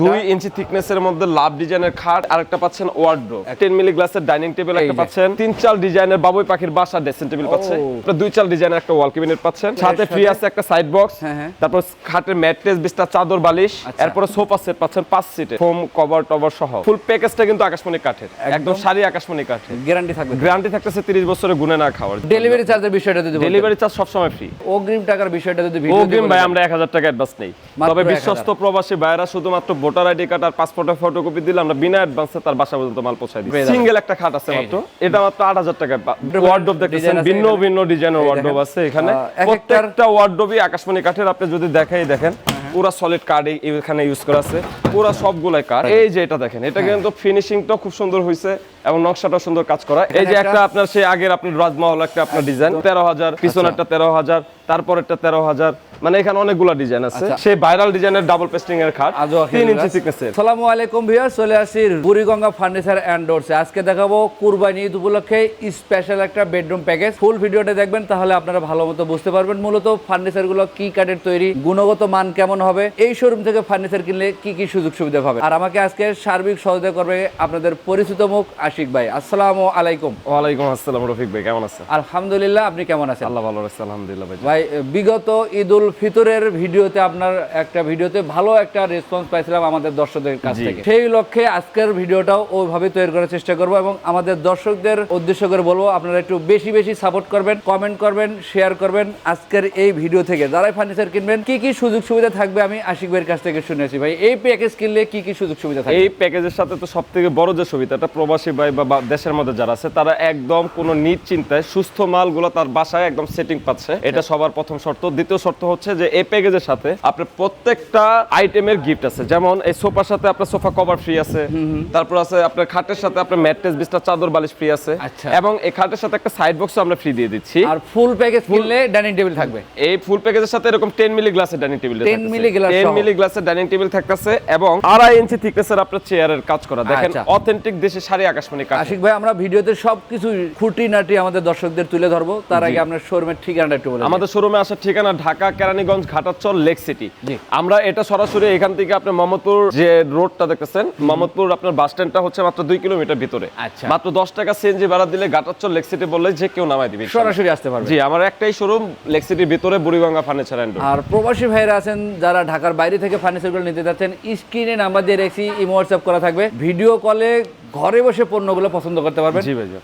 দুই ইঞ্চি থিকনেসের মধ্যে লাভ ডিজাইনের খাট আরেকটা পাচ্ছেন ওয়ার্ড্রো টেন মিলি গ্লাসের ডাইনিং টেবিল একটা পাচ্ছেন। তিন চাল ডিজাইনের বাবুই পাখির বাসা ড্রেসিং টেবিল পাচ্ছে। ও। আপনার দুই চাল ডিজাইনের একটা ওয়াল ক্যাবিনেট পাচ্ছেন। সাথে ফ্রি আছে একটা সাইড বক্স হ্যাঁ, হ্যাঁ। তারপর খাটের ম্যাট্রেস বিস্তার চাদর বালিশ। আচ্ছা। এরপরে সোফা সেট পাচ্ছেন পাঁচ সিটে ফোম কভার টভার সহ। ফুল প্যাকেজটা কিন্তু আকাশমণি কাঠের। একদম। সারি আকাশমণি কাঠের। গ্যারান্টি থাকবে। গ্যারান্টি থাকতেছে 30 বছরের গুণে না খাওয়ার ডেলিভারি চার্জের বিষয়টা যদি ডেলিভারি চার্জ সবসময় ফ্রি অগ্রিম টাকার বিষয়টা যদি ভিডিও অগ্রিম ভাই আমরা এক হাজার টাকা অ্যাডভান্স নেই। তবে বিশ্বস্ত প্রবাসী ভাইরা শুধুমাত্র ভোটার আইডি কার্ড আর পাসপোর্টের ফটোকপি দিলে আমরা বিনা অ্যাডভান্সে তার বাসা পর্যন্ত মাল পৌঁছাই দিই। সিঙ্গেল একটা খাট আছে মাত্র। এটা মাত্র আট হাজার টাকা ওয়ার্ডরোব দেখতেছেন ভিন্ন। ভিন্ন ডিজাইনের ওয়ার্ডরোব। আছে এখানে। প্রত্যেকটা ওয়ার্ডরোবই আকাশমণি কাঠের। আপনি যদি দেখাই দেখেন পুরো সলিড কার্ড এখানে ইউজ করা আছে। পুরো সবগুলাই কাঠ এই যে এটা দেখেন এটা কিন্তু ফিনিশিং ফিনিশিংটা খুব সুন্দর হয়েছে এবং নকশাটা সুন্দর কাজ করা। এই যে একটা আপনার সেই আগের আপনার রাজমহল একটা আপনার ডিজাইন তেরো হাজার পিছনেরটা তেরো হাজার। তারপরেরটা তেরো হাজার। মানে এখানে অনেকগুলো ডিজাইন আছে। আচ্ছা। সেই ভাইরাল ডিজাইনের ডাবল পেস্টিং এর খাট। তিন ইঞ্চি thickness-এর। সালামু আলাইকুম ভিউয়ার চলে আসি বুড়িগঙ্গা ফার্নিচার অ্যান্ড ডোরসে আজকে দেখাবো কুরবানি ঈদ উপলক্ষে স্পেশাল একটা বেডরুম প্যাকেজ ফুল ভিডিওটা দেখবেন তাহলে আপনারা ভালো মতো বুঝতে পারবেন মূলত ফার্নিচারগুলো কি কাঠের তৈরি গুণগত মান কেমন হবে এই শোরুম থেকে ফার্নিচার কিনলে কি কি সুযোগ সুবিধা পাবে আর আমাকে আজকে সার্বিক সহযোগিতা করবে আপনাদের পরিচিত মুখ আশিক ভাই। আসসালামু আলাইকুম। ওয়ালাইকুম আসসালাম রফিক ভাই কেমন আছেন? আলহামদুলিল্লাহ আপনি কেমন আছেন? আল্লাহ ভালো রাখছে আলহামদুলিল্লাহ ভাই। ভাই বিগত ঈদ উল ফিতরের ভিডিওতে আপনার একটা ভিডিওতে ভালো একটা রেসপন্স পাইছিলাম আমাদের দর্শকদের কাছ থেকে। সেই লক্ষ্যে আজকের ভিডিওটাও ওইভাবে তৈরি করার চেষ্টা করব এবং আমাদের দর্শকদের উদ্দেশ্য করে বলব আপনারা একটু বেশি বেশি সাপোর্ট করবেন কমেন্ট করবেন শেয়ার করবেন আজকের এই ভিডিও থেকে। যারাই ফার্নিচার কিনবেন কি কি সুযোগ সুবিধা থাকবে আমি আশিক ভাইয়ের কাছ থেকে শুনেছি। ভাই এই প্যাকেজ কিনলে কি কি সুযোগ সুবিধা থাকবে এই প্যাকেজের সাথে তো সব থেকে বড় যে সুবিধাটা প্রবাসী ভাই বা বা দেশের মধ্যে যারা আছে তারা একদম কোনো নিশ্চিন্তায় সুস্থ মালগুলো তার বাসায় একদম সেটিং পাচ্ছে। এটা সবার প্রথম শর্ত। দ্বিতীয় শর্ত হচ্ছে যে এই প্যাকেজের সাথে আপনার প্রত্যেকটা আইটেমের গিফট আছে। যেমন এই সোফার সাথে আপনার সোফা কভার ফ্রি আছে। তারপর আছে আপনার খাটের সাথে আপনার ম্যাট্রেস বিস্তার চাদর বালিশ ফ্রি আছে। আচ্ছা। এবং এই খাটের সাথে একটা সাইড বক্স আমরা ফ্রি দিয়ে দিচ্ছি। আর ফুল প্যাকেজ কিনলে ডাইনিং টেবিল থাকবে। এই ফুল প্যাকেজের সাথে এরকম 10 মিলি গ্লাসের dining table 10 milli glass 10 milli গ্লাসের ডাইনিং টেবিল থাকতেছে এবং আড়াই ইঞ্চি থিকনেসের আপনার চেয়ারের কাজ করা। দেখেন আচ্ছা। অথেন্টিক দেশে সারি আকাশমণি কাঠ আশিক ভাই আমরা ভিডিওতে সবকিছু খুঁটিনাটি আমাদের দর্শকদের তুলে ধরবো। তার আগে আপনার শোরুমের ঠিকানাটা একটু বলে আমাদের শোরুমে আসার ঠিকানা ঢাকা কেরানীগঞ্জ ঘাটাচর লেক সিটি। আমরা এটা সরাসরি এখান থেকে আপনি মোহাম্মদপুর যে রোডটা দেখতেছেন মোহাম্মদপুর আপনার বাস স্ট্যান্ডটা হচ্ছে মাত্র দুই কিলোমিটার ভিতরে। আচ্ছা। মাত্র দশ টাকা সিএনজি ভাড়া দিলে ঘাটাচর লেক সিটি বললে যে কেউ নামাই দিবে সরাসরি আসতে পারবে। জি আমার একটাই শোরুম লেক সিটির ভিতরে বুড়িগঙ্গা ফার্নিচার অ্যান্ড আর প্রবাসী ভাইরা আছেন যারা ঢাকার বাইরে থেকে ফার্নিচারগুলো নিতে যাচ্ছেন স্ক্রিনে নাম্বার দিয়ে রেখেছি ইমো হোয়াটসঅ্যাপ করা থাকবে। ভিডিও কলে ঘরে বসে পণ্যগুলো পছন্দ করতে পারবেন।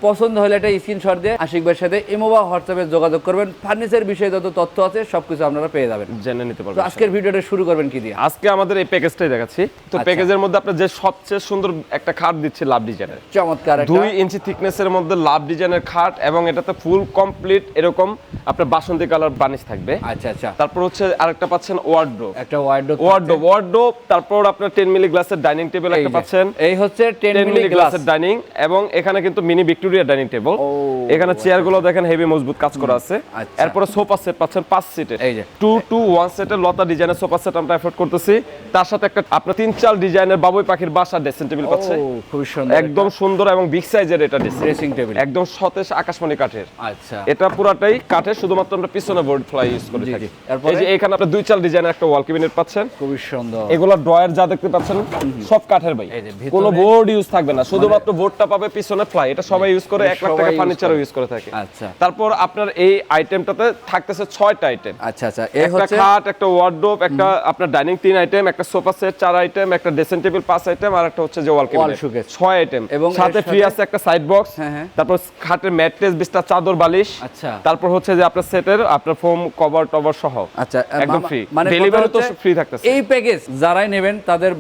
পছন্দ হলে একটা স্ক্রিনশট দিয়ে আশিক ভাইয়ের সাথে ইমো বা হোয়াটসঅ্যাপে যোগাযোগ করবেন। ফার্নিচার বিষয়ে যত তথ্য আছে সবকিছু আপনারা পেয়ে যাবেন। জেনে নিতে পারবেন আজকের ভিডিওটা শুরু করবেন কি দিয়ে? আজকে আমাদের এই প্যাকেজটাই দেখাচ্ছি। তো আচ্ছা। প্যাকেজের মধ্যে আপনার যে সবচেয়ে সুন্দর একটা খাট দিচ্ছে লাভ ডিজাইনের চমৎকার একটা দুই ইঞ্চি থিকনেসের মধ্যে লাভ ডিজাইনের খাট এবং এটাতে ফুল কমপ্লিট এরকম আপনার বাসন্তী কালার বানিশ থাকবে। আচ্ছা আচ্ছা। তারপর হচ্ছে আরেকটা পাচ্ছেন ওয়ার্ড্রো একটা ওয়ার্ডরোব ওয়ার্ড্রো ওয়ার্ড্রো তারপর আপনার টেন মিলি গ্লাসের ডাইনিং টেবিল একটা পাচ্ছেন। এই হচ্ছে 10 টেন মিলি গ্লাসের ডাইনিং এবং এখানে কিন্তু মিনি ভিক্টোরিয়া ডাইনিং টেবিল এখানে গুলো দেখেন হেভি মজবুত কাজ করা আছে। আচ্ছা। এরপরে সোফা সেট পাচ্ছেন পাঁচ সিটের এই যে। টু টু ওয়ান সেটের লতা ডিজাইনের সোফা সেট আমরা এফোর্ড করতেছি। তার সাথে একটা আপনার তিন চাল ডিজাইনের বাবুই পাখির বাসা ড্রেসিং টেবিল পাচ্ছে। খুবই সুন্দর একদম সুন্দর এবং বিগ সাইজের এটা ড্রেসিং টেবিল একদম সতেজ আকাশমণি কাঠের। আচ্ছা। এটা পুরাটাই কাঠের শুধুমাত্র আমরা পিছনে বোর্ড ফ্লাই ইউজ করে থাকি। এই যে এখানে আপনার দুই চাল ডিজাইনের একটা ওয়াল ক্যাবিনেট পাচ্ছেন। খুবই সুন্দর। এগুলো ড্রয়ার যা দেখতে পাচ্ছেন সব কাঠের ভাই। কোনো বোর্ড ইউজ থাকবে না। শুধুমাত্র বোর্ডটা পাবে পিছনে ফ্লাই এটা সবাই ইউজ করে এক লাখ টাকা ফার্নিচারও ইউজ করে। থাকে। আচ্ছা। তারপর আপনার এই আইটেমটাতে থাকতেছে ছয়টা আইটেম আচ্ছা আচ্ছা এই একটা হচ্ছে খাট একটা ওয়ার্ডরোব একটা আপনার ডাইনিং তিন আইটেম একটা সোফা সেট চার আইটেম একটা ড্রেসিং টেবিল পাঁচ আইটেম আর একটা হচ্ছে যে ওয়াল ক্যাবিনেট ছয় আইটেম এবং সাথে ফ্রি আছে একটা সাইড বক্স হ্যাঁ, হ্যাঁ। তারপর খাটের ম্যাট্রেস বিস্তার চাদর বালিশ। আচ্ছা। তারপর হচ্ছে যে আপনার সেটের আপনার ফোম কভার টভার সহ। আচ্ছা একদম ফ্রি মানে ডেলিভারি তো ফ্রি থাকতেছে। এই প্যাকেজ যারাই নেবেন তাদের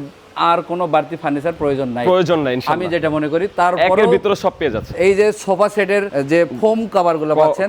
আর কোনো বাড়তি ফার্নিচার প্রয়োজন নাই। প্রয়োজন নাই আমি যেটা মনে করি একের ভিতরে সব পেয়ে যাচ্ছে। এই যে সোফা সেটের যে ফোম কভারগুলো পাচ্ছেন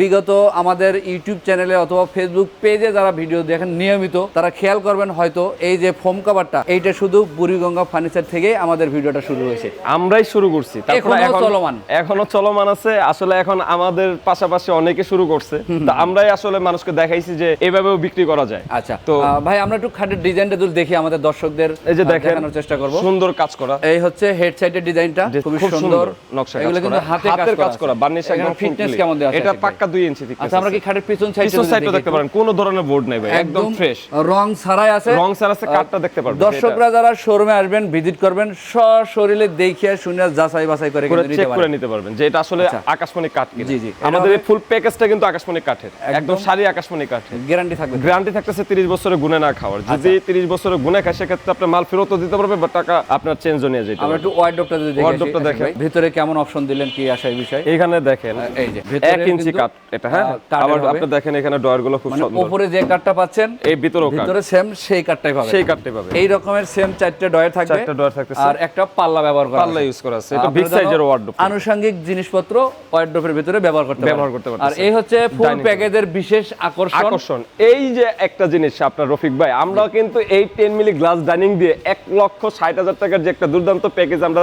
বিগত আমাদের ইউটিউব চ্যানেলে অথবা ফেসবুক পেজে যারা ভিডিও দেখেন নিয়মিত তারা খেয়াল করবেন হয়তো এই যে ফোম কভারটা এইটা শুধু বুড়িগঙ্গা ফার্নিচার থেকেই আমাদের ভিডিওটা শুরু হয়েছে। আমরাই শুরু করছি। তারপরে এখনও চলমান। এখনও চলমান আছে। আসলে এখন আমাদের পাশাপাশি অনেকে শুরু করছে। তা আমরাই আসলে মানুষকে দেখাইছি যে এভাবেও বিক্রি করা যায়। আচ্ছা। তো ভাই আমরা একটু খাটের ডিজাইনটা দেখি আমাদের দর্শকদের এই যে দেখেন দেখানোর চেষ্টা করব। সুন্দর কাজ করা। এই হচ্ছে হেড সাইডের ডিজাইনটা খুব সুন্দর। নকশা এগুলো কিন্তু হাতের কাজ করা বার্নিশ একদম ফিটনেস কেমন আছে এটা পাক্কা 2 ইঞ্চি thickness আচ্ছা আমরা কি খাটের পিছন সাইডে পিছন সাইডটা দেখতে পারেন কোনো ধরনের বোর্ড নাই ভাই একদম ফ্রেশ রং ছাড়াই আছে। রং সার আছে কাঠটা দেখতে পারবেন দর্শকরা যারা শোরুমে আসবেন ভিজিট করবেন সশরীরে দেখিয়ে শুনে যাচাই বাছাই করে কিন্তু নিতে করে নিতে পারবেন যে এটা আসলে আচ্ছা। আকাশমণি কাঠ কিনা। জি, জি। আমাদের এই ফুল প্যাকেজটা কিন্তু আকাশমণি কাঠের। একদম। সারি আকাশমণি কাঠের। গ্যারান্টি থাকবে। গ্যারান্টি থাকতেছে 30 বছরের গুণে না খাওয়ার। যদি আচ্ছা। 30 বছরের গুণে খায় সেক্ষেত্রে আপনি মাল ফেরতও দিতে পারবে বা টাকা আপনার চেঞ্জও নিয়ে যেতে আমরা পারবে। একটু ওয়ার্ডরোবটা যদি Wardrobe দেখেন। ভিতরে কেমন অপশন দিলেন কি আশায় বিষয়? এইখানে দেখেন এই যে ভিতরে এক ইঞ্চি কিন্তু, কাঠ এটা হ্যাঁ? আহ, আবার আপনি দেখেন এখানে ডয়ারগুলো খুব মানে সুন্দর। উপরে যে কাঠটা পাচ্ছেন এই ভিতরেও কাঠ ভিতরে সেম সেই কাঠটাই পাবেন। সেই কাঠটাই পাবে এই রকমের সেম চারটে ডয়ার থাকবে চারটা ডয়ার থাকতেছে। আর একটা পাল্লা ব্যবহার করা পাল্লা ইউজ করা আছে। এটা বিগ সাইজের ওয়ার্ডরোব আনুষঙ্গিক জিনিসপত্র ওয়ার্ডরোবের ভিতরে ব্যবহার করতে। ব্যবহার করতে আর এই হচ্ছে ফুল প্যাকেজের বিশেষ আকর্ষণ। আকর্ষণ। এই যে একটা জিনিস আপনার রফিক ভাই আমরা কিন্তু এই টেন মিলি গ্লাস ডাইনিং দিয়ে এক লক্ষ ষাট হাজার টাকার যে একটা দুর্দান্ত প্যাকেজ আমরা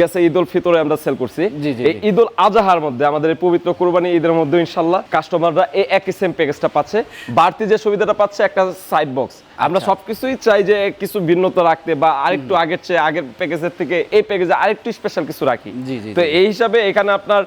গেছে ঈদ উল ফিতরে আমরা সেল করছি। এই জি। ঈদ উল আজহার মধ্যে আমাদের পবিত্র কুরবানি ঈদের মধ্যে ইনশাল্লাহ কাস্টমাররা এই একই সেম প্যাকেজটা পাচ্ছে। বাড়তি যে সুবিধাটা পাচ্ছে একটা সাইড বক্স আমরা আচ্ছা। সবকিছুই চাই যে কিছু ভিন্নতা রাখতে বা আরেকটু আগের চেয়ে আগের প্যাকেজের থেকে এই প্যাকেজে আরেকটু স্পেশাল কিছু রাখি। তো এই হিসাবে এখানে আপনার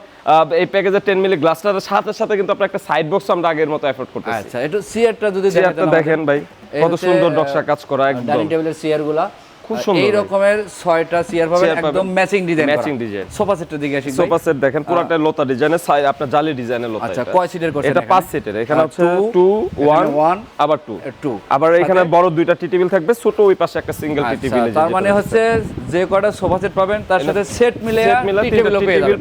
এই প্যাকেজের টেন মিলি গ্লাসটার সাথে সাথে কিন্তু আপনার একটা সাইড বক্স আমরা আগের মতো এফোর্ড করতেছি। আচ্ছা একটু সিয়ারটা যদি দেখেন ভাই। কত সুন্দর নকশা কাজ করা একদম। ডাইনিং টেবিলের চেয়ারগুলা খুব সুন্দর এই রকমের ছয়টা চেয়ার পাবেন একদম matching design Matching design। Sofa সেটের দিকে আসি সোফা সেট দেখেন পুরাটা লতা ডিজাইনের আপনার জালি ডিজাইনের লতা আচ্ছা, কয় সিটের করছেন এটা পাঁচ সিটের এখানে হচ্ছে 2 এখানে 1 আবার 2 two। আবার এখানে বড় দুইটা টি টেবিল থাকবে ছোট ওই পাশে একটা সিঙ্গেল টি আচ্ছা, টেবিল তার মানে হচ্ছে যে কয়টা সোফা সেট পাবেন তার সাথে সেট মিলে টি টেবিল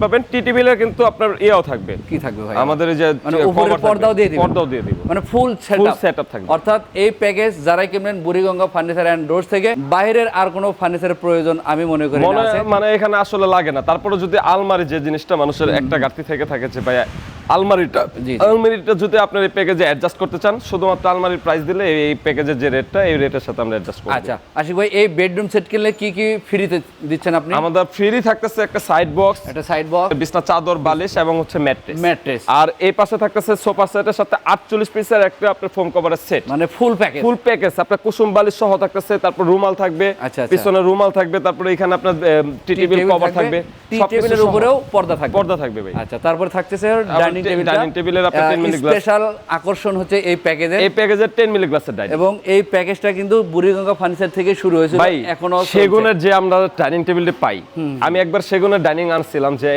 পাবেন। টি টেবিলে কিন্তু আপনার ইয়েও থাকবে। কি থাকবে ভাই? আমাদের যে মানে cover পর্দাও দিয়ে দিবেন। পর্দাও দিয়ে দিব। মানে ফুল সেটআপ setup থাকবে। অর্থাৎ এই প্যাকেজ যারাই কিনবেন বুড়িগঙ্গা ফার্নিচার এন্ড ডোরস থেকে বাইরের আর কোনো ফার্নিচারের প্রয়োজন আমি মনে করি মানে এখানে আসলে লাগে না। তারপরে যদি আলমারি যে জিনিসটা মানুষের একটা ঘাটতি থেকে থাকে যে ভাই আলমারিটা। আলমারিটা যদি আপনার এই প্যাকেজে অ্যাডজাস্ট করতে চান শুধুমাত্র আলমারির প্রাইস দিলে এই- এই প্যাকেজের যে রেটটা এই রেটের সাথে আমরা অ্যাডজাস্ট করব আচ্ছা আশিক ভাই এই বেডরুম সেট কিনলে কি কি ফ্রিতে দিচ্ছেন আপনি? আমাদের ফ্রি থাকতেছে একটা সাইড বক্স একটা সাইড বক্স বিছনা চাদর বালিশ এবং হচ্ছে ম্যাট্রেস ম্যাট্রেস আর এই পাশে থাকতেছে সোফা সেটের সাথে 48 পিসের একটা আপনার ফোম কভারের সেট মানে ফুল প্যাকেজ ফুল প্যাকেজ আপনার কুসুম বালিশ সহ থাকতেছে তারপর রুমাল থাকবে আচ্ছা, আচ্ছা। পিছনে রুমাল থাকবে তারপরে এখানে আপনার টি টেবিল কভার থাকবে টি টেবিলের উপরেও পর্দা থাকবে। পর্দা থাকবে ভাই। আচ্ছা তারপর থাকতেছে ডাইনিং টেবিল ডাইনিং টেবিলের আপনার 10 মিলি গ্লাস স্পেশাল আকর্ষণ হচ্ছে এই প্যাকেজে এই প্যাকেজের 10 মিলি গ্লাসের ডাইনিং এবং এই প্যাকেজটা কিন্তু বুড়িগঙ্গা ফার্নিচার থেকে শুরু হয়েছিল ভাই এখনও সেগুনের যে আমরা ডাইনিং টেবিলটা পাই আমি একবার সেগুনের ডাইনিং আনছিলাম যে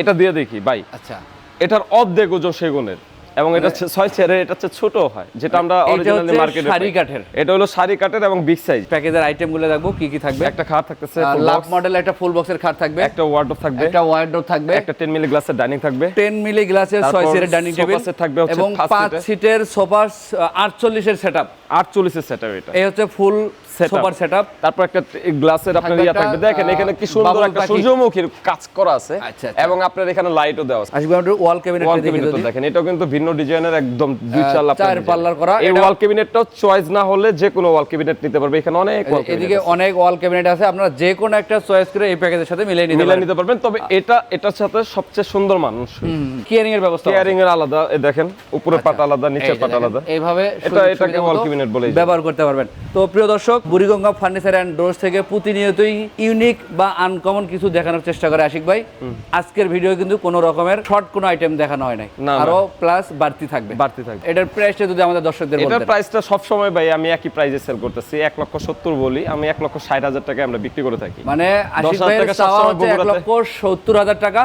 এটা দিয়ে দেখি ভাই। আচ্ছা। এটার অর্ধেক ওজন সেগুনের। এবং এটা হচ্ছে ছয় চেয়ারের এটা হচ্ছে ছোট হয় যেটা আমরা এটা অরিজিনালি মার্কেটে সারি কাঠের। এটা হলো সারি কাঠের এবং বিগ সাইজ প্যাকেজের আইটেমগুলো দেখব কি কি থাকবে? একটা খাট থাকতেছে লাভ মডেল একটা ফুল বক্সের খাট থাকবে। একটা ওয়ার্ডরোব থাকবে। একটা ওয়ার্ডরোব থাকবে। একটা 10 মিলি গ্লাসের ডাইনিং থাকবে। 10 মিলি গ্লাসের ছয় 6 সিটের ডাইনিং টেবিল থাকবে এবং পাঁচ 5 সিটের। সোফা 48 এর সেটআপ 48 এর সেটআপ এটা। এই হচ্ছে ফুল। সোফার সেটআপ তারপর একটা গ্লাসের আপনার ইয়া থাকবে। দেখেন এখানে কি সুন্দর একটা সূর্যমুখীর কাজ করা আছে। আচ্ছা, আচ্ছা। এবং আপনার এখানে লাইটও দেওয়া আছে। আসবে আমাদের ওয়াল ক্যাবিনেট ওয়াল ক্যাবিনেট দেখেন এটাও কিন্তু ভিন্ন ডিজাইনের একদম দুই চার লাখ চার পাল্লার করা, এই ওয়াল ক্যাবিনেটটাও চয়েস না হলে যে কোনো ওয়াল ক্যাবিনেট নিতে পারবে। এখানে অনেক এদিকে অনেক ওয়াল ক্যাবিনেট আছে। আপনারা যে কোনো একটা চয়েস করে এই প্যাকেজের সাথে মিলিয়ে নিতে মিলে নিতে পারবেন। তবে এটা এটার সাথে সবচেয়ে সুন্দর মানুষ। কিয়ারিং এর ব্যবস্থা কেয়ারিং এর আলাদা এ দেখেন উপরে পাট আলাদা এই পাট দেখেন, আলাদা। এইভাবে এটা- এটাকে cabinet বলেই যায়। ব্যবহার করতে পারবেন। তো প্রিয় দর্শক বুড়িগঙ্গা ফার্নিচার অ্যান্ড ডোরস থেকে প্রতিনিয়তই ইউনিক বা আনকমন কিছু দেখানোর চেষ্টা করে আশিক ভাই। আজকের ভিডিও কিন্তু কোনো রকমের শর্ট কোনো আইটেম দেখানো হয় নাই। আরও প্লাস বাড়তি থাকবে। বাড়তি থাকবে। এটার প্রাইসটা যদি আমাদের দর্শকদের এটার প্রাইসটা সবসময় ভাই আমি একই প্রাইসে সেল করতেছি। এক লক্ষ সত্তর বলি আমি এক লক্ষ ষাট হাজার টাকা আমরা বিক্রি করে থাকি। মানে আশিক 10,000 ভাইয়ের চাওয়া হচ্ছে এক লক্ষ সত্তর হাজার টাকা।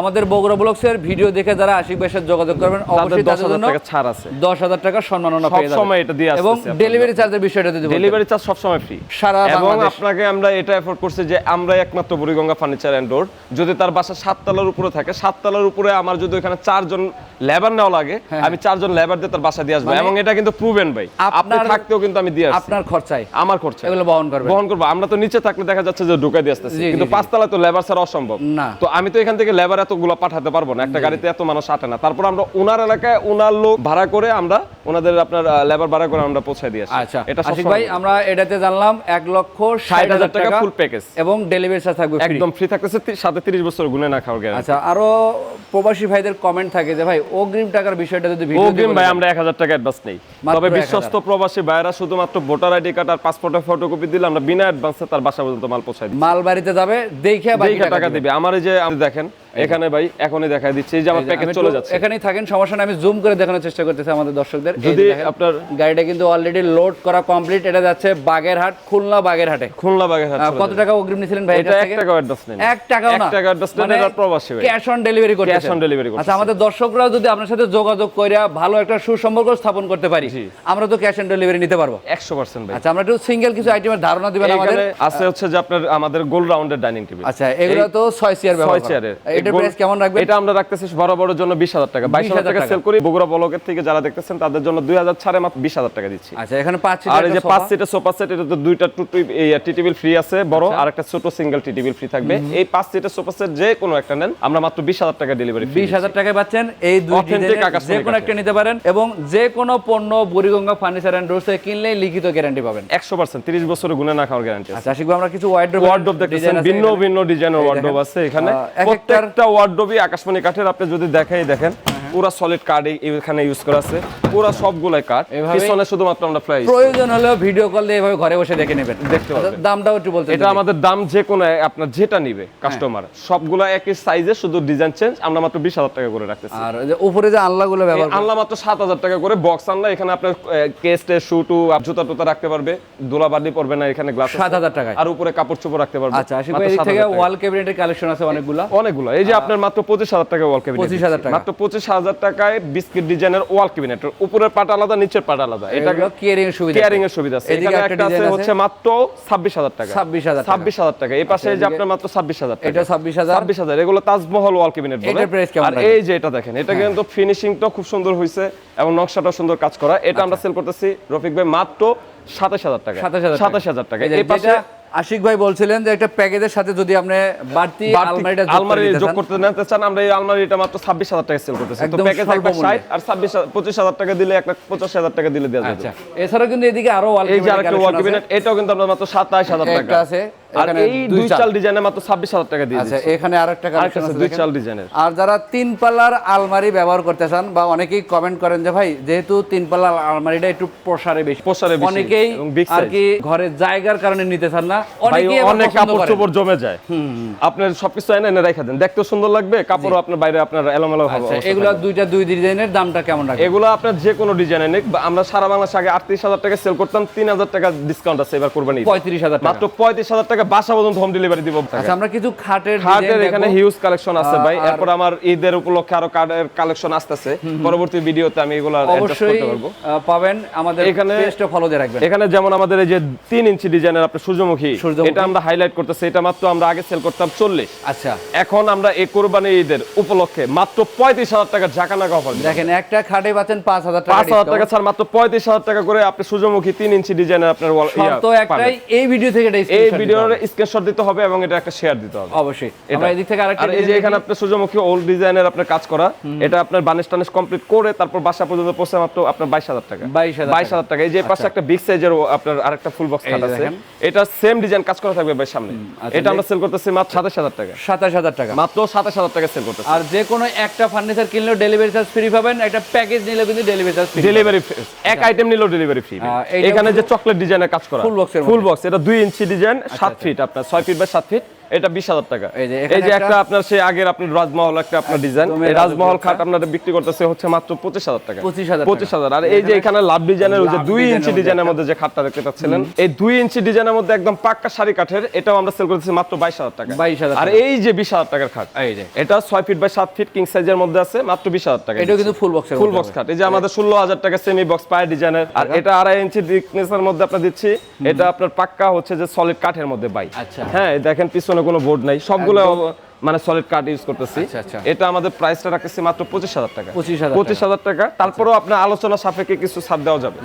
আমাদের বগুড়া ব্লগসের ভিডিও দেখে যারা আশিক ভাইয়ের সাথে যোগাযোগ করবেন অবশ্যই তাদের জন্য টাকা ছাড় আছে। দশ হাজার টাকা সম্মাননা পেয়ে যাবেন। সবসময় এটা দিয়ে আসতেছি এবং ডেলিভারি চার্জের বিষয়টা যদি ডেলিভারি চার্জ সবসময় ফ্রি সারা এবং আপনাকে আমরা এটা এফোর্ড করছি যে আমরা একমাত্র বুড়িগঙ্গা ফার্নিচার অ্যান্ড ডোর যদি তার বাসা সাততলার উপরে থাকে সাততলার উপরে আমার যদি ওখানে চারজন লেবার নেওয়া লাগে আমি চারজন লেবার দিয়ে তার বাসা দিয়ে আসব। হ্যাঁ। মানে এবং এটা কিন্তু প্রুভেন ভাই। আপনি থাকতেও কিন্তু আমি দিয়ে আপনার খরচায়। আমার খরচা এগুলো বহন করবে বহন করব। আমরা তো নিচে থাকলে দেখা যাচ্ছে যে ঢুকাই দিয়ে আসতেছি। কিন্তু। পাঁচতলা তো লেবার ছাড়া অসম্ভব। না। তো আমি তো এখান থেকে লেবার এতগুলো পাঠাতে পারব না। একটা গাড়িতে এত মানুষ আটে না। তারপর আমরা ওনার এলাকায় ওনার লোক ভাড়া করে আমরা ওনাদের আপনার লেবার ভাড়া করে আমরা পৌঁছে দিয়ে আসি। আচ্ছা। এটা ভাই আমরা এটাতে জানলাম এক লক্ষ ষাট হাজার টাকা full package। এবং ডেলিভারি চার্জ থাকবে একদম ফ্রি থাকতেছে সাথে তিরিশ বছর গুনে না খাওয়ার গ্যারান্টি আচ্ছা আরও প্রবাসী ভাইদের কমেন্ট থাকে যে ভাই অগ্রিম টাকার বিষয়টা যদি ভিডিও অগ্রিম ভাই আমরা এক হাজার টাকা অ্যাডভান্স নেই। তবে 1000 বিশ্বস্ত প্রবাসী ভাইরা শুধুমাত্র ভোটার আইডি কার্ড আর পাসপোর্টের ফটোকপি দিলে আমরা বিনা অ্যাডভান্সে তার বাসা পর্যন্ত মাল পৌঁছাই দিই মাল বাড়িতে যাবে দেখে বাকি টাকা দিবে। দিবে। আমার এই যে আপনি দেখেন এখানে ভাই এখনই দেখাই দিচ্ছি এই যে আমার প্যাকেজ চলে যাচ্ছে। এখানেই থাকেন সমস্যা নেই আমি জুম করে দেখানোর চেষ্টা করতেছি আমাদের দর্শকদের। যদি আপনার গাড়িটা কিন্তু অলরেডি লোড করা কমপ্লিট এটা যাচ্ছে বাগেরহাট খুলনা বাগেরহাটে। খুলনা বাগেরহাট কত টাকা অগ্রিম নিয়েছিলেন ভাই? এটা এক টাকা অ্যাডভান্স নেই এক টাকাও না। মানে এক টাকা অ্যাডভান্স নেই এটা প্রবাসী ভাই। ক্যাশ অন ডেলিভারি করতে Cash on delivery করতেছে। আচ্ছা আমাদের দর্শকরা যদি আপনার সাথে যোগাযোগ করে ভালো একটা সুসম্পর্ক স্থাপন করতে পারি আমরা তো ক্যাশ অন ডেলিভারি নিতে পারব। একশো পার্সেন্ট ভাই। আচ্ছা আমরা একটু সিঙ্গেল কিছু আইটেমের ধারণা দিবেন আমাদের। আছে হচ্ছে যে আপনার আমাদের গোল রাউন্ডের ডাইনিং টেবিল আচ্ছা এগুলো তো ছয় চেয়ার ব্যবহার ছয় করা। চেয়ারের এটার প্রাইস কেমন রাখবেন? এটা আমরা রাখতেছি বড় বড় জন্য বিশ হাজার টাকা। বাইশ হাজার 20,000 টাকা। সেল করি বগুড়া বলকের থেকে যারা দেখতেছেন তাদের জন্য দুই হাজার ছাড়ে মাত্র বিশ হাজার টাকা দিচ্ছি। আচ্ছা এখানে পাঁচ আর এই যে পাঁচ সিটের সোফা সেট এটা তো দুইটা টু টি টেবিল ফ্রি আছে বড় আচ্ছা। আর একটা ছোট সিঙ্গেল টি টেবিল ফ্রি থাকবে। এই পাঁচ সিটের সোফা সেট যে কোনো একটা নেন আমরা মাত্র বিশ হাজার টাকা ডেলিভারি বিশ হাজার টাকায় পাচ্ছেন এই দুই যে কোনো একটা নিতে পারেন এবং যে কোনো পণ্য বুড়িগঙ্গা ফার্নিচার অ্যান্ড ডোরসে কিনলে লিখিত গ্যারান্টি পাবেন। একশো পার্সেন্ট তিরিশ বছরের গুণে না খাওয়ার গ্যারান্টি আছে। আচ্ছা আশিক ভাই, আমরা কিছু ওয়ার্ড্রোব ওয়ার্ডরোব দেখতেছেন ভিন্ন ভিন্ন ডিজাইনের ওয়ার্ডরোব আছে এখানে। একটার- প্রত্যেকটা ওয়ার্ডরোবই আকাশমণি কাঠের আপনি যদি দেখাই দেখেন। পুরো সলিড কার্ড এখানে ইউজ করা আছে। পুরো সবগুলাই এভাবেই- পিছনে শুধুমাত্র আমরা ফ্লাই প্রয়োজন হলেও ভিডিও কল দিয়ে এভাবে ঘরে বসে দেখে নেবেন। দেখতে। আচ্ছা, দামটাও একটু বলতে এটা আমাদের দাম যে কোনো আপনার যেটা নিবে কাস্টমার সবগুলা একই সাইজে শুধু ডিজাইন চেঞ্জ আমরা মাত্র বিশ হাজার টাকা করে রাখতেছি। আর উপরে যে আনলাগুলো ব্যবহার করেন, মাত্র সাত হাজার টাকা করে বক্স আনলা এখানে আপনার কেস্টে শু টু জুতা টুতা রাখতে পারবে দোলা বাদি পড়বে না এখানে গ্লাস 7,000 টাকায়। আর উপরে কাপড় চোপড় রাখতে পারবে। আচ্ছা আশিক ভাই 7,000 থেকে টাকা। ওয়াল ক্যাবিনেটের কালেকশন আছে অনেকগুলো। অনেকগুলো। এই যে আপনার মাত্র পঁচিশ হাজার টাকা ওয়াল ক্যাবিনেট 25,000 টাকা। মাত্র পঁচিশ হাজার টাকায় বিস্কিট ডিজাইনের ওয়াল ক্যাবিনেট। উপরের পাট আলাদা নিচের পাট আলাদা। এটা কেয়ারিং সুবিধা কেয়ারিং এর সুবিধা আছে। এখানে একটা আছে হচ্ছে মাত্র ছাব্বিশ হাজার টাকা। 26,000 টাকা। ছাব্বিশ হাজার টাকা। এই পাশে যে আপনার মাত্র ছাব্বিশ হাজার টাকা। এটা 26,000 ছাব্বিশ হাজার। এগুলো তাজমহল ওয়াল ক্যাবিনেট বলে। এটার price কেমন হ্যাঁ। আর এই যে এটা দেখেন এটা কিন্তু ফিনিশিংটা খুব সুন্দর হয়েছে এবং নকশাটা সুন্দর কাজ করা। এটা আমরা আচ্ছা। সেল করতেছি রফিক ভাই মাত্র সাতাশ হাজার টাকা। 27,000 সাতাশ হাজার টাকা এই পাশে আশিক ভাই বলছিলেন যে একটা প্যাকেজের সাথে যদি আপনি বাড়তি আলমারিটা আলমারি যোগ করতে নিতে চান আমরা এই আলমারিটা মাত্র ছাব্বিশ হাজার টাকা সেল করতেছি। তো প্যাকেজ থাকবে একটা মূল্যে। ষাট আর ছাব্বিশ পঁচিশ হাজার টাকা দিলে এক লাখ পঁচাশ হাজার টাকা দিলে দেওয়া যাবে। আচ্ছা এছাড়া কিন্তু এদিকে আরও ওয়াল এই যে আরেকটা ওয়াল ক্যাবিনেট এটাও কিন্তু আমরা মাত্র সাতাশ হাজার টাকা। একটা আছে, আর এই দুই চাল। মাত্র টাকা দিয়ে আচ্ছা এখানে আরেকটা কালেকশন আছে দুই চাল ডিজাইনের আর যারা তিন পাল্লার আলমারি ব্যবহার করতে চান বা অনেকেই কমেন্ট করেন যে ভাই যেহেতু তিন পাল্লার আলমারিটা একটু প্রসারে বেশি। প্রসারে বেশি অনেকেই আর কি ঘরের জায়গার কারণে নিতে চান না। অনেকেই অনেক কাপড় চোপড় জমে যায়। আপনার সবকিছু এনে এনে রেখে দেন। দেখতেও সুন্দর লাগবে কাপড়ও আপনার বাইরে আপনার এলোমেলো হবে আচ্ছা এগুলো দুইটা দুই ডিজাইনের দামটা কেমন রাখবেন? এগুলো আপনার যে কোনো ডিজাইনে নিক। আমরা সারা বাংলাদেশ আগে আটত্রিশ হাজার টাকা সেল করতাম তিন হাজার টাকা ডিসকাউন্ট আছে এবার কোরবানি ঈদে। পঁয়ত্রিশ হাজার টাকা টাকা বাসা পর্যন্ত হোম ডেলিভারি দিব আচ্ছা আমরা কিছু খাটের খাটের এখানে হিউজ কালেকশন আছে ভাই। এরপর আমার ঈদের উপলক্ষে আরও কার্ডের কালেকশন আসতেছে। পরবর্তী ভিডিওতে আমি এগুলো অবশ্যই করতে পারব। আহ, পাবেন। আমাদের এখানে- পেজটা ফলো দিয়ে রাখবেন। এখানে যেমন আমাদের এই যে তিন ইঞ্চি ডিজাইনের আপনার সূর্যমুখী। এটা আমরা হাইলাইট করতেছি। এটা মাত্র আমরা আগে সেল করতাম চল্লিশ। আচ্ছা। এখন আমরা এই কোরবানি ঈদের উপলক্ষে মাত্র পঁয়ত্রিশ হাজার টাকা জাকানাকা অফার দেখেন একটা খাটে পাচ্ছেন পাঁচ হাজার টাকা পাঁচ হাজার টাকা discount। ছাড় মাত্র পঁয়ত্রিশ হাজার টাকা করে আপনি সূর্যমুখী তিন ইঞ্চি ডিজাইনের আপনার ইয়া একটাই এই ভিডিও থেকে এটা এই ভিডিওর হবে। স্ক্রিনশট দিতে হবে এবং এটা একটা শেয়ার দিতে হবে। অবশ্যই। আমরা এদিক থেকে আরেকটা এই যে এখানে। আপনার সূর্যমুখী ওল্ড ডিজাইনের আপনার কাজ করা এটা আপনার বানিশ টানিশ কমপ্লিট করে তারপর বাসা পর্যন্ত পৌঁছে মাত্র আপনার বাইশ হাজার টাকা। 22,000 বাইশ হাজার টাকা। এই যে পাশে একটা বিগ সাইজের আপনার আরেকটা ফুল বক্স খাট আছে। এটা সেম ডিজাইন কাজ করা থাকবে ভাই সামনে। আচ্ছা, এটা আমরা সেল করতেছি মাত্র সাতাশ হাজার টাকা। সাতাশ হাজার টাকা। মাত্র সাতাশ হাজার টাকা সেল করতেছি। আর যে কোনো একটা ফার্নিচার কিনলেও ডেলিভারি চার্জ ফ্রি পাবেন একটা প্যাকেজ নিলেও কিন্তু ডেলিভারি চার্জ ফ্রি ডেলিভারি এক আইটেম নিলেও ডেলিভারি ফ্রি এখানে যে চকলেট ডিজাইনের কাজ করা। Full box ফুল বক্স এটা দুই ইঞ্চি ডিজাইন সাত ফিট আপনার ছয় ফিট বাই সাত ফিট এটা বিশ হাজার টাকা। এই যে একটা- আপনার সেই আগের আপনার রাজমহল একটা আপনার ডিজাইন এই রাজমহল খাট আপনাদের বিক্রি করতেছে হচ্ছে মাত্র পঁচিশ হাজার টাকা। 25,000 পঁচিশ হাজার। আর এই যে এখানে লাভ ডিজাইনের ওই যে দুই ইঞ্চি ডিজাইনের মধ্যে যে খাটটা দেখতে পাচ্ছিলেন এই দুই ইঞ্চি ডিজাইনের মধ্যে একদম পাক্কা শাড়ি কাঠের এটাও আমরা সেল করতেছি মাত্র বাইশ হাজার টাকা। 22,000 আর এই যে বিশ হাজার টাকার খাট এই যে। এটা ছয় ফিট বাই সাত ফিট কিং সাইজের মধ্যে আছে মাত্র বিশ হাজার টাকা। এটাও কিন্তু ফুল বক্সের ফুল বক্স খাট। এই যে আমাদের ষোলো হাজার টাকা সেমি বক্স পায়ের ডিজাইনের আর এটা আড়াই ইঞ্চি thickness-এর মধ্যে আপনার দিচ্ছি। এটা আপনার পাক্কা হচ্ছে যে সলিড কাঠের মধ্যে বাই। আচ্ছা। হ্যাঁ দেখেন পিছনে কোনো বোর্ড নাই। সবগুলো মানে সলিড কাঠ ইউজ করতেছি। আচ্ছা, আচ্ছা। এটা আমাদের প্রাইসটা রাখতেছি মাত্র পঁচিশ হাজার টাকা। 25,000 পঁচিশ হাজার টাকা। তারপরেও আপনার আলোচনা সাপেক্ষে কিছু ছাড় দেওয়া যাবে।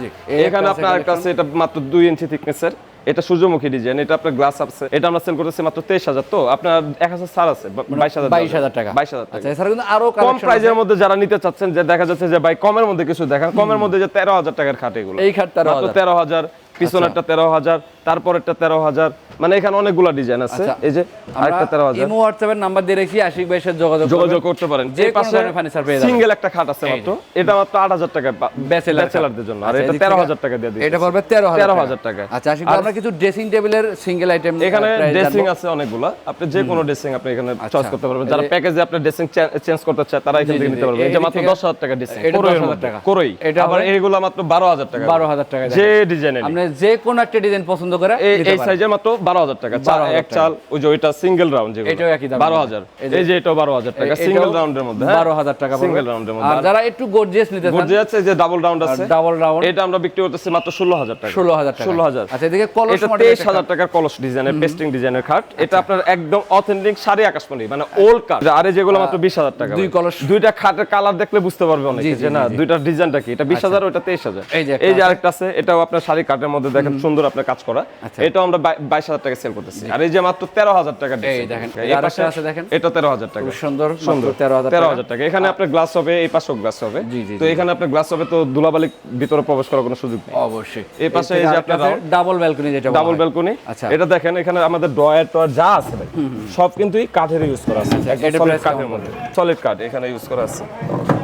এখানে আপনার আরেকটা আছে এটা মাত্র দুই ইঞ্চি thickness-এর এটা সূর্যমুখী ডিজাইন এটা আপনার গ্লাস আছে। এটা আমরা সেল করতেছি মাত্র তেইশ হাজার। তো আপনার এক হাজার ছাড় আছে বাইশ হাজার বাইশ হাজার টাকা। বাইশ হাজার টাকা। আচ্ছা এছাড়া কিন্তু আরও কম প্রাইজের মধ্যে যারা নিতে চাচ্ছেন যে দেখা যাচ্ছে যে ভাই কমের মধ্যে কিছু দেখেন কমের মধ্যে যে তেরো হাজার টাকার খাট এগুলো। এই খাট। তেরো হাজার। পিছনেরটা তেরো হাজার। তারপরেরটা তেরো হাজার। মানে এখানে অনেকগুলা ডিজাইন আছে। আচ্ছা, এই যে আরেকটা তেরো হাজার। ইমো হোয়াটসঅ্যাপের নাম্বার দিয়ে রেখেছি আশিক ভাইয়ের সাথে যোগাযোগ যোগাযোগ করতে পারেন। যে পাশে furniture পেয়ে। সিঙ্গেল একটা খাট আছে মাত্র। এটা মাত্র আট হাজার টাকা। ব্যাচেলারদের জন্য। আর আচ্ছা, এটা তেরো হাজার টাকা দিয়ে দিই এটা পড়বে তেরো হাজার তেরো হাজার টাকা। আচ্ছা আশিক ভাই আমরা কিছু ড্রেসিং টেবিলের সিঙ্গেল আইটেম এখানে ড্রেসিং আছে অনেকগুলা। আপনি যে কোনো ড্রেসিং আপনি এখানে চয়েস করতে পারবেন। যারা প্যাকেজে আপনি ড্রেসিং চেঞ্জ করতে চায় তারা এখান থেকে নিতে পারবেন। দিক মাত্র দশ হাজার টাকা ড্রেসিং এটা কোরইয়ের 10,000 টাকা। কোরই এটা আবার এইগুলা মাত্র বারো হাজার টাকা। বারো হাজার টাকা যে ডিজাইনের আপনি যে কোনো একটা ডিজাইন পছন্দ করে এই নিতে এই পারেন। সাইজে মাত্র বারো হাজার টাকা। এক চাল ওই যে ওইটা সিঙ্গেল রাউন্ড যেগুলো। এটাও একই দাম। বারো হাজার। এই যে- এটাও বারো হাজার টাকা। সিঙ্গেল রাউন্ডের মধ্যে? বারো হাজার টাকা সিঙ্গেল রাউন্ডের আর যারা একটু গর্জিয়াস নিতে চান গর্জে আছে যে ডাবল রাউন্ড আছে। ডাবল রাউন্ড এটা আমরা বিক্রি করতেছি মাত্র ষোলো হাজার টাকা। ষোলো হাজার টাকা। ষোলো হাজার। আচ্ছা এদিকে কলস মডেল তেইশ হাজার টাকার কলস ডিজাইনের পেস্টিং ডিজাইনের খাট। এটা আপনার একদম অথেন্টিক আকাশমণি মানে ওল্ড কাঠ আরে যেগুলো মাত্র বিশ হাজার টাকা দুই কলস- দুইটা খাটের কালার দেখলে বুঝতে পারবে অনেকে যে না জি, জি। দুইটা ডিজাইনটা কি? এটা বিশ হাজার ওইটা তেইশ হাজার। এই যে। আরেকটা আছে এটাও আপনার শাড়ি কাঠের মধ্যে দেখেন সুন্দর আপনার কাজ করা। আচ্ছা। এটাও আমরা বাইশ হাজার টাকা সেল করতেছি। আর এই যে মাত্র তেরো হাজার টাকা দেখেন। এটা তেরো হাজার টাকা। সুন্দর সুন্দর। তেরো হাজার তেরো টাকা। হাজার টাকা। এখানে আপনার গ্লাস হবে এই পাশেও গ্লাস হবে। তো এখানে আপনার গ্লাস হবে তো দুলাবালি ভিতরে প্রবেশ করার কোনো সুযোগ নেই। অবশ্যই। এই পাশে এই যে আপনার ডাবল ব্যালকনি যেটা ডাবল ব্যালকনি আচ্ছা। এটা দেখেন এখানে আমাদের ড্রয়ার টয়ার যা আছে সব কিন্তু কাঠের ইউজ করা আছে। সলিড কাঠ এখানে ইউজ করা আছে।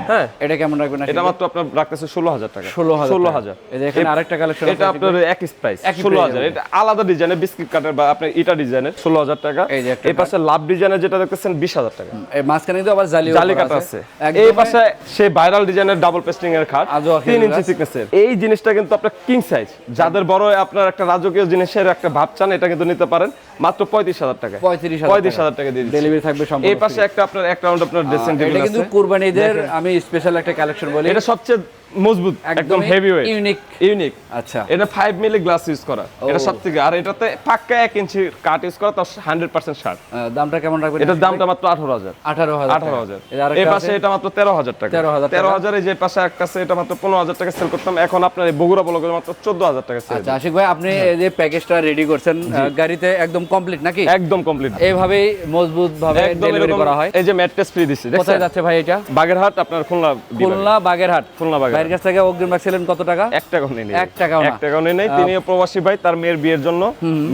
হ্যাঁ। এটা কেমন রাখবেন? এটা মাত্র আপনার রাখতেছে ষোলো হাজার টাকা। ষোলো হাজার ষোলো হাজার। এখানে আরেকটা কালেকশন এটা আপনার একই প্রাইস ষোলো হাজার। এটা আলাদা ডিজাইনের বিস্কিট কাঠের বা আপনার ইটা ডিজাইনের ষোলো হাজার টাকা। এই যে একটা এই পাশে লাভ ডিজাইনের যেটা দেখতেছেন বিশ হাজার টাকা। এই মাঝখানে কিন্তু আবার জালি জালি কাটা আছে। এই পাশে সে ভাইরাল ডিজাইনের ডাবল পেস্টিং এর খাট তিন ইঞ্চি thickness-এর। এই জিনিসটা কিন্তু আপনার কিং সাইজ যাদের বড় আপনার একটা রাজকীয় জিনিসের একটা ভাব চান এটা কিন্তু নিতে পারেন। মাত্র পঁয়ত্রিশ হাজার টাকা। পঁয়ত্রিশ পঁয়ত্রিশ হাজার টাকা দিয়ে ডেলিভারি থাকবে সম্পূর্ণ এই পাশে একটা আপনার এক রাউন্ড আপনার ড্রেসিং টেবিল কিন্তু কুরবানিদের আমি স্পেশাল একটা কালেকশন বলি। এটা সবচেয়ে মজবুত একদম একদমই হেভি ওয়েট unique। ইউনিক আচ্ছা। এটা ফাইভ মিলি গ্লাস ইউজ করা। এটা সব থেকে আর এটাতে পাক্কা এক ইঞ্চি কাঠ ইউজ করা তার হান্ড্রেড পার্সেন্ট শার্ট দামটা কেমন রাখবেন এটার দামটা মাত্র আঠারো হাজার। আঠারো হাজার আঠারো হাজার। এই পাশে এটা মাত্র তেরো হাজার টাকা। 13,000 তেরো টাকা। হাজার যে পাশে একটা আছে এটা মাত্র পনেরো হাজার টাকা সেল করতাম। এখন আপনার এই বগুড়া ব্লকের মাত্র চোদ্দ হাজার টাকা সেল আচ্ছা আশিক ভাই আপনি যে প্যাকেজটা রেডি করছেন গাড়িতে একদম কমপ্লিট নাকি? একদম কমপ্লিট এইভাবেই মজবুত ভাবে ডেলিভারি করা হয়। এই যে ম্যাট্রেস ফ্রি দিছি কোথায় যাচ্ছে ভাই এটা? বাগেরহাট আপনার খুলনা। খুলনা বাগেরহাট। খুলনা বাগেরহাট। ভাইয়ের কাছ থেকে অগ্রিম রাখছিলেন কত টাকা? এক টাকাও নেই এক টাকাও। এক টাকাও নেই নাই তিনিও প্রবাসী ভাই তার মেয়ের বিয়ের জন্য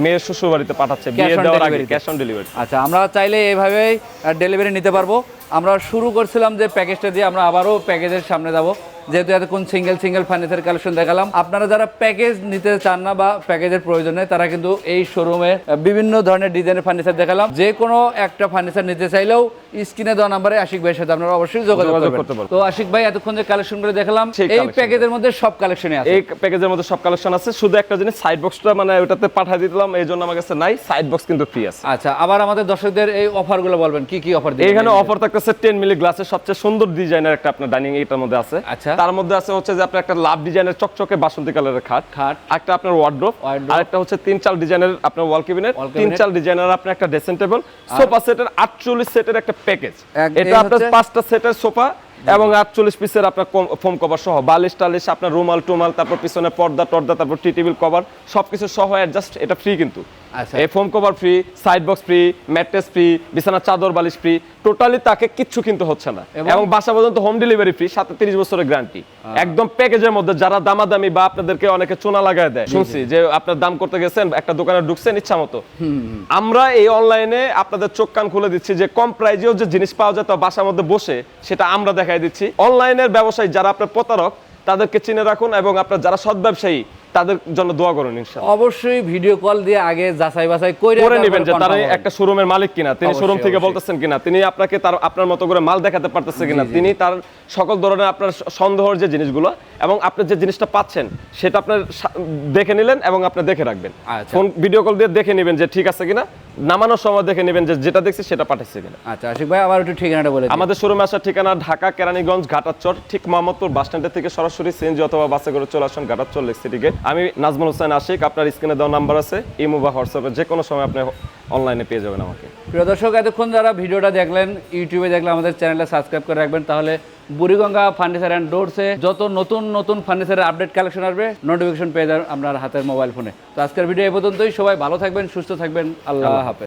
মেয়ের শ্বশুর বাড়িতে পাঠাচ্ছে বিয়ে দেওয়ার আগে ক্যাশ অন ডেলিভারি আচ্ছা আমরা চাইলে এইভাবেই ডেলিভারি নিতে পারব। আমরা শুরু করছিলাম যে প্যাকেজটা দিয়ে আমরা আবারও প্যাকেজের সামনে যাব। যেহেতু এতক্ষণ সিঙ্গেল সিঙ্গেল ফার্নিচার কালেকশন দেখালাম আপনারা যারা প্যাকেজ নিতে চান না বা প্যাকেজের প্রয়োজন নেই তারা কিন্তু এই শোরুমে বিভিন্ন ধরনের ডিজাইনের ফার্নিচার দেখালাম। যে কোনো একটা ফার্নিচার নিতে চাইলেও স্ক্রিনে দেওয়া নাম্বারে আশিক ভাইয়ের সাথে আপনারা অবশ্যই যোগাযোগ করতে পারবেন। তো আশিক ভাই এতক্ষণ যে কালেকশন করে দেখালাম এই প্যাকেজের মধ্যে সব কালেকশনই আছে। এই প্যাকেজের মধ্যে সব কালেকশন আছে। শুধু একটা জিনিস সাইড বক্সটা মানে ওটাতে পাঠিয়ে দিলাম এই জন্য আমার কাছে নাই। সাইড বক্স কিন্তু ফ্রি আছে। আচ্ছা আবার আমাদের দর্শকদের এই অফারগুলো বলবেন কি কি অফার এখানে অফার থাকতেছে টেন মিলি গ্লাসের সবচেয়ে সুন্দর ডিজাইনের একটা আপনার ডাইনিং এটার মধ্যে আছে। আচ্ছা। তার মধ্যে আছে হচ্ছে যে আপনার একটা লাভ ডিজাইনের চকচকে বাসন্তী কালারের খাট খাট। একটা আপনার ওয়ার্ড্রোপ Wardrobe। আরেকটা হচ্ছে তিন চাল ডিজাইনের আপনার ওয়াল কেবিনেট তিন। চাল ডিজাইনের আপনার একটা ড্রেসিং টেবিল সোফা সেটের আটচল্লিশ সেটের একটা প্যাকেজ এটা আপনার পাঁচটা সেটের সোফা এবং আটচল্লিশ পিসের আপনার ফোম কভার সহ বালিশ টালিশ আপনার রুমাল টুমাল তারপর পিছনে পর্দা টর্দা তারপর টি টেবিল কভার সবকিছু সহ অ্যাডজাস্ট এটা ফ্রি কিন্তু আচ্ছা। এই foam cover free side box free mattress free বিছানার চাদর বালিশ ফ্রি টোটালি তাকে কিচ্ছু কিন্তু হচ্ছে না। এবং- এবং বাসা পর্যন্ত হোম ডেলিভারি ফ্রি সাথে তিরিশ বছরের গ্যারান্টি একদম প্যাকেজের মধ্যে যারা দামাদামি বা আপনাদেরকে অনেকে চোনা লাগায় দেয়। শুনছি যে আপনার দাম করতে গেছেন একটা দোকানে ঢুকছেন ইচ্ছা মতো। আমরা এই অনলাইনে আপনাদের চোখ কান খুলে দিচ্ছি যে কম প্রাইজেও যে জিনিস পাওয়া যায় তা বাসার মধ্যে বসে সেটা আমরা দেখাই দিচ্ছি। অনলাইনের ব্যবসায়ী যারা আপনার প্রতারক তাদেরকে চিনে রাখুন এবং আপনার যারা সৎ ব্যবসায়ী তাদের জন্য দোয়া করুন ইনশাআল্লাহ। অবশ্যই ভিডিও কল দিয়ে আগে যাচাই বাছাই করে নেবেন যে তারা একটা শোরুমের মালিক কিনা তিনি শোরুম থেকে বলতেছেন কিনা তিনি আপনাকে তার আপনার মতো করে মাল দেখাতে পারতেছে কিনা তিনি তার সকল ধরনের আপনার সন্দেহর সন্দেহের যে জিনিসগুলো এবং আপনি যে জিনিসটা পাচ্ছেন সেটা আপনার দেখে নিলেন এবং আপনি দেখে রাখবেন। আচ্ছা। ফোন ভিডিও কল দিয়ে দেখে নেবেন যে ঠিক আছে কিনা নামানোর সময় দেখে নেবেন যে যেটা দেখছি সেটা পাঠাচ্ছে কিনা। আচ্ছা আশিক ভাই আবার একটু ঠিকানাটা বলে আমাদের শোরুমে আসার ঠিকানা ঢাকা কেরানীগঞ্জ ঘাটাচর ঠিক মোহাম্মদপুর বাস স্ট্যান্ডের থেকে সরাসরি সিএনজি অথবা বাসে করে চলে আসুন ঘাটাচর লেক সিটিকে। আমি নাজমুল হোসেন আশিক আপনার স্ক্রিনে দেওয়া নাম্বার আছে ইমো বা হোয়াটসঅ্যাপে যে কোনো সময় আপনি অনলাইনে পেয়ে যাবেন আমাকে। প্রিয় দর্শক এতক্ষণ যারা ভিডিওটা দেখলেন ইউটিউবে দেখলে আমাদের চ্যানেলটা সাবস্ক্রাইব করে রাখবেন তাহলে বুড়িগঙ্গা ফার্নিচার অ্যান্ড ডোরসে যত নতুন নতুন ফার্নিচারের আপডেট কালেকশন আসবে নোটিফিকেশন পেয়ে যাবেন আপনার হাতের মোবাইল ফোনে তো আজকের ভিডিও এ পর্যন্তই। সবাই ভালো থাকবেন সুস্থ থাকবেন। আল্লাহ হাফেজ।